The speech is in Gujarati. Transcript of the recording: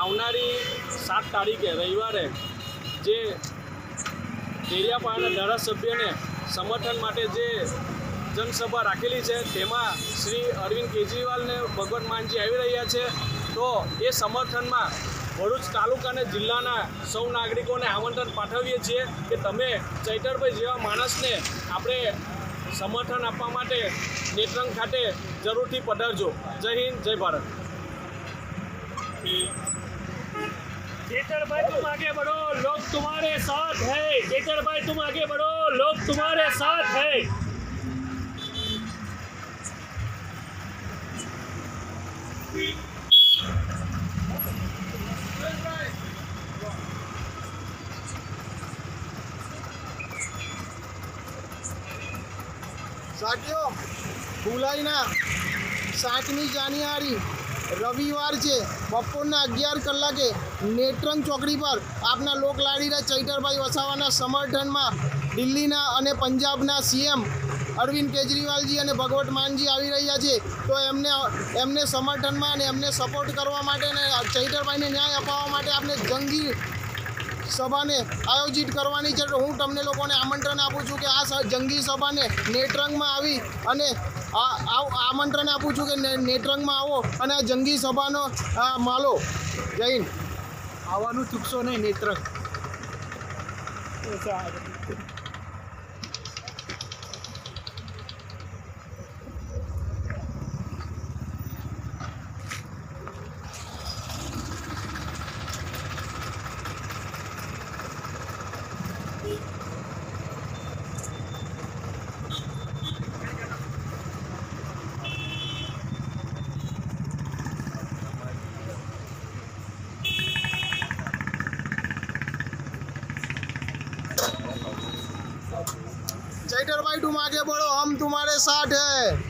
આવનારી સાત તારીખે રવિવારે જે ડેરિયાપાડાના ધારાસભ્યને સમર્થન માટે જે જનસભા રાખેલી છે, તેમાં શ્રી અરવિંદ કેજરીવાલને ભગવત માનજી આવી રહ્યા છે, તો એ સમર્થનમાં ભરૂચ તાલુકા અને જિલ્લાના સૌ નાગરિકોને આમંત્રણ પાઠવીએ છીએ કે તમે ચૈતરભાઈ જેવા માણસને આપણે સમર્થન આપવા માટે નેત્રંગ ખાતે જરૂરથી પધારજો. જય હિન્દ, જય ભારત. जेठर भाई, तुम आगे बढ़ो, लोग तुम्हारे साथ है। जेठर भाई, तुम आगे बढ़ो, लोग तुम्हारे साथ है। साथियों भूला ही ना, साथ नहीं जानी आ रही। રવિવાર છે. બપોરના અગિયાર કલાકે નેત્રંગ ચોકડી પર આપના લોકલાડીના ચૈતરભાઈ વસાવાના સમર્થનમાં દિલ્હીના અને પંજાબના સીએમ અરવિંદ કેજરીવાલજી અને ભગવત માનજી આવી રહ્યા છે. તો એમને એમને સમર્થનમાં અને એમને સપોર્ટ કરવા માટે અને ચૈતરભાઈને ન્યાય અપાવવા માટે આપણે જંગી સભાને આયોજિત કરવાની છે. હું તમને લોકોને આમંત્રણ આપું છું કે આ જંગી સભાને નેત્રંગમાં આવી અને આમંત્રણ આપું છું કે ને- નેત્રંગમાં આવો અને આ જંગી સભાનો માલો. જય આવવાનું ચૂકશો નહીં નેત્રંગ चैटर भाई तुम आगे बढ़ो हम तुम्हारे साथ हैं